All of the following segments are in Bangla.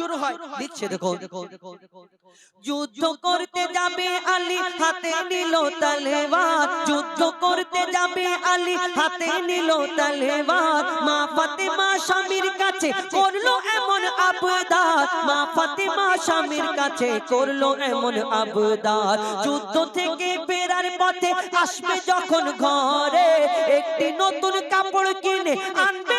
শুরু হয়। লিখছে দেখো যুদ্ধ করতে যাবে আলী হাতে নিল তলোয়ার যুদ্ধ করতে যাবে আলী হাতে নিল তলোয়ার মা ফাতেমা স্বামীর কাছে করল এমন আবদার। মা ফাতেমা স্বামীর কাছে করল এমন আবদার। যুদ্ধ থেকে ফেরার পথে আসবে যখন ঘরে একটি নতুন কাপড় কিনে আনবে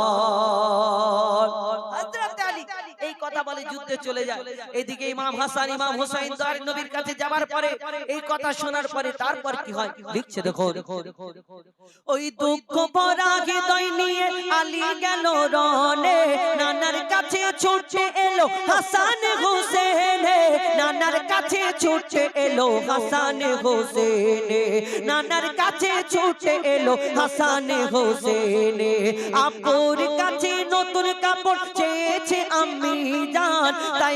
বলে যুদ্ধে চলে যায়। এদিকে ইমাম হাসান ইমাম হুসাইন দয়ার নবীর কাছে যাবার পরে এই কথা শোনার পরে তারপর কি হয়? লিখছে দেখো। ওই দুঃখ ভরা হৃদয় নিয়ে আলী গেল রনে। নানার কাছে ছুটে এলো হাসান হোসেন নানার কাছে ছুটে এলো হাসান হোসেন নানার কাছে ছুটে এলো হাসান হোসেন আপুর কাছে নতুন কাপড় চেয়েছে আমি জান তাই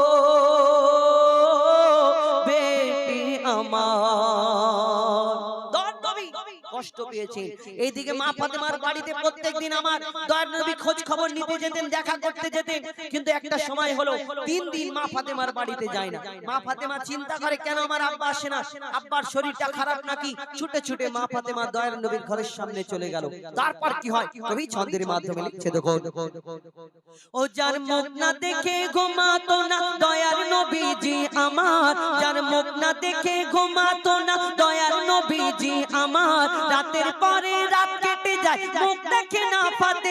কষ্ট পেয়েছেন। এইদিকে মা ফাতেমার বাড়িতে প্রত্যেকদিন আমার দয়ার নবী খোঁজ খবর নিতে যেতেন দেখা করতে যেতেন। কিন্তু একটা সময় হলো তিন দিন মা ফাতেমার বাড়িতে যায় না। মা ফাতেমা চিন্তা করে কেন আমার আব্বা আসে না? আব্বার শরীরটা খারাপ নাকি? ছুটে ছুটে মা ফাতেমা দয়ার নবীর ঘরের সামনে চলে গেল। তারপর কি হয়? কবি ছন্দের মাধ্যমে লিখছে দেখো। ও যার মুখ না দেখে ঘুমাতো না দয়ার নবীজি আমার। যার মুখ না দেখে ঘুমাতো না দয়ার নবীজি আমার রাতের পরে রাত কেটে যায়। মুখ দেখে না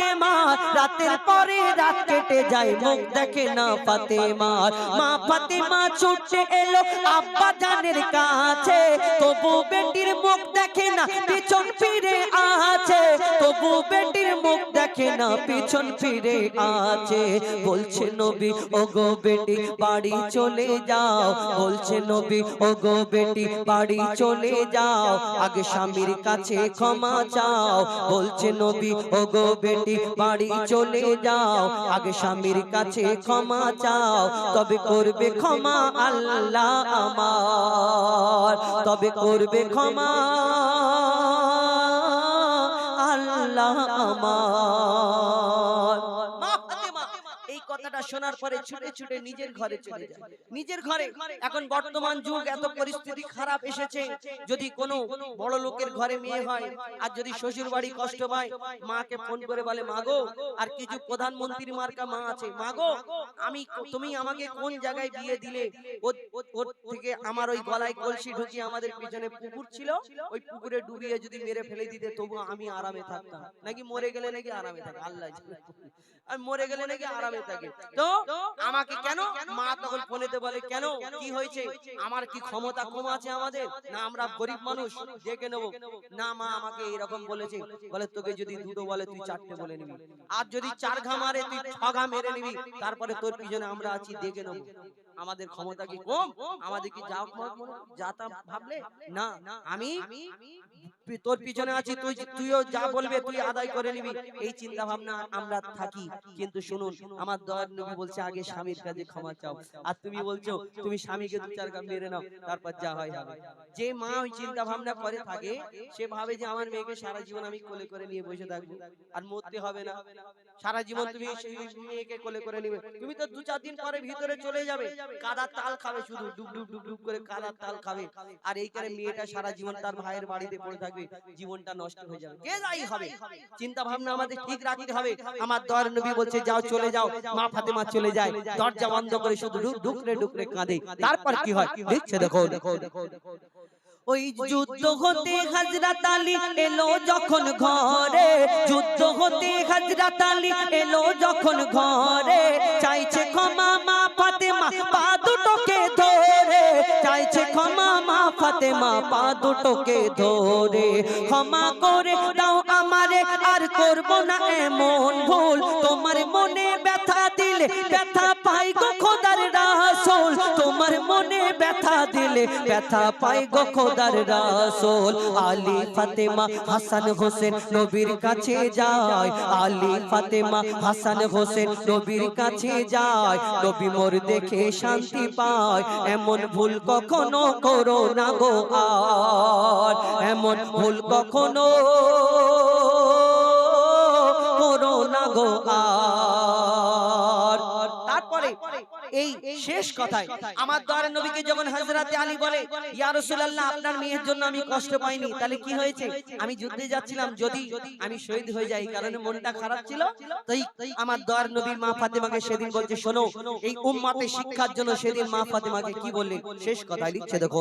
ফাতেমা, রাতের পরে রাত কেটে যায়, মুখ দেখে না ফাতেমা। মা ফাতেমা ছুটে এলো আব্বা জানের কাছে। তবু বেটির মুখ দেখে না পিছন ফিরে আছে। তবু বেটির মুখ দেখে না পিছন ফিরে আছে। বলছে, নবী ও গো বেটি, বাড়ি চলে যাও। বলছে, নবী ও গো বেটি, বাড়ি চলে যাও। আগে স্বামীর কাছে ক্ষমা চাও। বলছে, নবী ও গো বেটি বাড়ি চলে যাও। আগে স্বামীর কাছে ক্ষমা চাও। তবে করবে ক্ষমা আল্লাহ আমার। তবে করবে ক্ষমা আল্লাহ আমার। কথাটা শোনার পরে ছুটে ছুটে নিজের ঘরে চলে যায়। নিজের ঘরে এখন বর্তমান যুগ এত পরিস্থিতি খারাপ এসেছে। যদি কোনো বড় লোকের ঘরে মেয়ে হয় আর যদি শ্বশুর বাড়ি কষ্ট পায় মাকে ফোন করে বলে মাগো আর কিছু প্রধানমন্ত্রীর মার্কা মা আছে। মাগো আমি তুমি আমাকে কোন জায়গায় বিয়ে দিলে? ওর থেকে আমার ওই গলায় কলসি ঢুকিয়ে আমাদের পিছনে পুকুর ছিল ওই পুকুরে ডুবিয়ে যদি মেরে ফেলে দিতে তবু আমি আরামে থাকতাম নাকি মরে গেলে নাকি আরামে থাকে আল্লাহ। আর মরে গেলে নাকি আরামে থাকে তো আমাকে কেন? মা তখন ফোনেতে বলে কেন? কি হয়েছে? আমার কি ক্ষমতা কম আছে আমাদের? না আমরা গরিব মানুষ ডেকে নেব। না মা আমাকে এরকম বলেছে। বলে তোকে যদি দুটো বলে তুই চারটে বলে নিবি। আর যদি চার ঘা মারে তুই ছ ঘা মেরে নিবি। তারপরে তোর পিছনে আমরা আছি দেখে নেব। আমাদের ক্ষমতা কি কম? আমাদের কি যা যা তা ভাবলে? না আমি তোর পিছনে আছি তুই তুইও যা বলবে তুই আদায় করে নিবি। এই চিন্তা ভাবনা আমরা থাকি। কিন্তু শুনুন আমার দয়ার নবী বলছে আগে স্বামীর কাছে ক্ষমা চাও। আর তুমি বলছো তুমি স্বামীকে দু চার গা মেরে নাও তারপর যা হয় হবে। যে মা ওই চিন্তা ভাবনা করে থাকে সে ভাবে যে আমার মেয়েকে সারা জীবন আমি কোলে করে নিয়ে বসে থাকব। আর মরতে হবে না। সারা জীবন তুমি সেই মেয়েকে কোলে করে নিবে। তুমি তো দু চার দিন পরে ভিতরে চলে যাবে। কাদার তাল খাবে শুধু ডুব ডুব ডুব ডুব করে কাদার তাল খাবে। আর এইখানে মেয়েটা সারা জীবন তার ভাইয়ের বাড়িতে পড়ে থাকবে। জীবনটা নষ্ট হয়ে যাবে। কে দায়ী হবে? চিন্তা ভাবনা আমাদের ঠিক রাখতে হবে। আমার দয়ার নবী বলছে যাও চলে যাও। মা ফাতেমা চলে যায়। দরজা বন্ধ করে শুধু ডুক- ডুকরে ডুকরে কাঁদে। তারপর কি হয়? দেখছে দেখো দেখো। ওই যুদ্ধ হতে হাজরাত আলী এলো যখন ঘরে। যুদ্ধ হতে হাজরাত আলী এলো যখন ঘরে। চাইছে ক্ষমা মা ফাতেমা পা দুটোকে ধরে। চাইছে ক্ষমা মা ফাতেমা পা দুটোকে ধরে। ক্ষমা করে দাও আমারে আর করব না এমন ভুল। তোমার মনে ব্যথা দিলে ব্যথা পাই গো খোদার মনে ব্যথা দিলে ব্যথা পাই গো খোদার রাসূল। আলী ফাতেমা হাসান হোসেন নবীর কাছে যায়। আলী ফাতেমা হাসান হোসেন নবীর কাছে যায়। নবী মোর দেখে শান্তি পায়। এমন ভুল কখনো করো না গো আর। এমন ভুল কখনো এই শেষ কথায় আমার দয়ার নবীকে যখন আলী বলে ইয়া রাসূলুল্লাহ আপনার মেয়ের জন্য আমি কষ্ট পাইনি। তাহলে কি হয়েছে? আমি যুদ্ধে যাচ্ছিলাম যদি আমি শহীদ হয়ে যাই কারণ মনটা খারাপ ছিল তাই আমার দয়ার নবীর মা ফাতেমাকে সেদিন বলছে শোনো এই উম্মাতে শিক্ষার জন্য সেদিন মা ফাতেমাকে কি বললেন শেষ কথায় লিখছে দেখো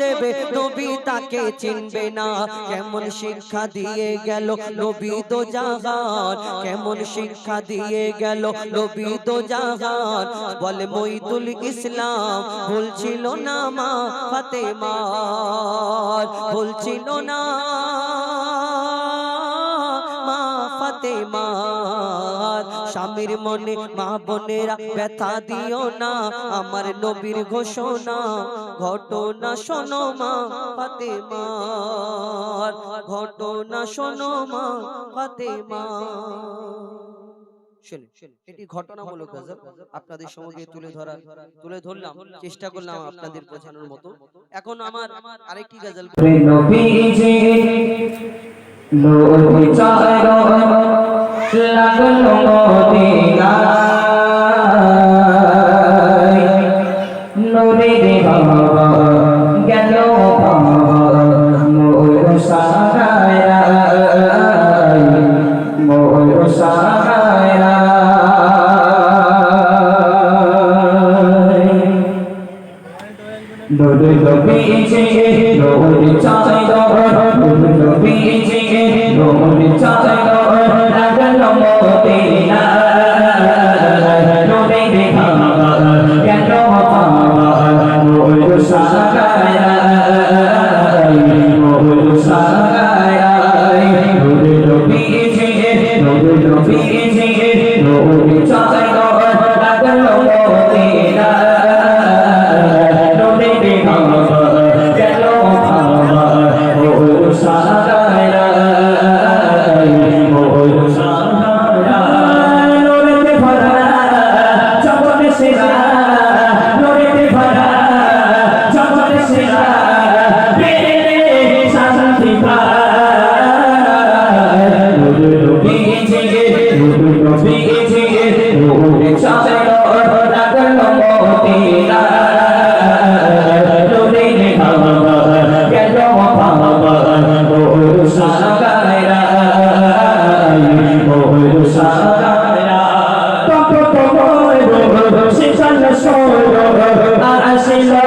দেবে, নবী তাকে চিনবে না। কেমন শিক্ষা দিয়ে গেল নবী তো জাহান। কেমন শিক্ষা দিয়ে গেল নবী তো জাহান। বলে মইদুল ইসলাম ভুলছিল না মা ফাতেমার ভুলছিল না মা ফাতেমার স্বামীর মনে মা বোনেরা ব্যথা দিও না, আমার নবীর ঘোষণা, ঘটনা শোনো মা, ফাতেমার ঘটনা শোনো মা, ফাতেমা। আপনাদের সঙ্গে তুলে ধরা তুলে ধরলাম, চেষ্টা করলাম আপনাদের বোঝানোর মতো। এখন আমার আরেকটি গজল। নবীজি নূর দুর্গ পিছে নোর চাই দুর্গ পিছে নোর চাই লাগল মতে না নোরে দেখা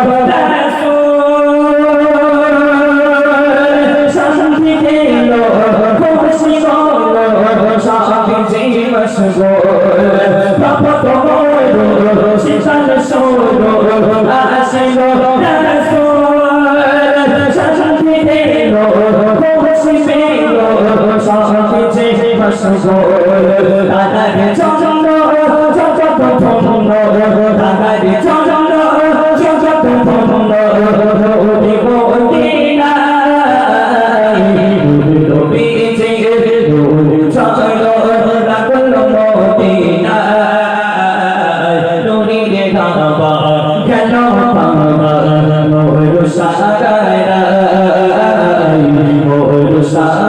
Bye. মোর সাগারা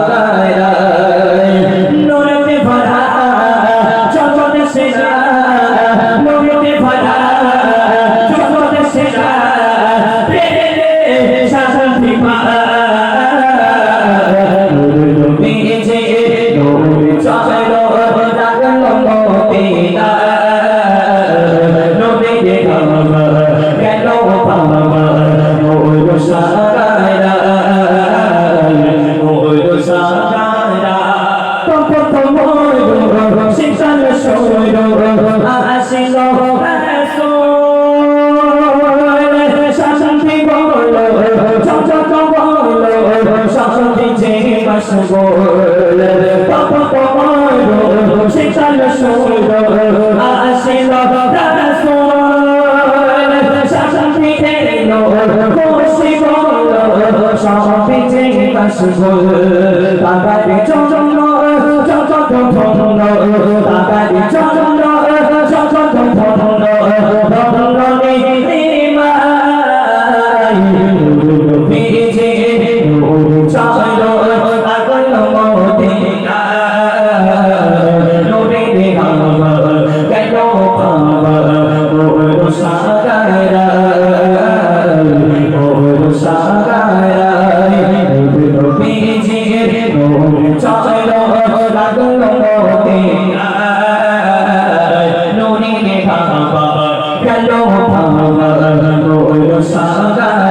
মোর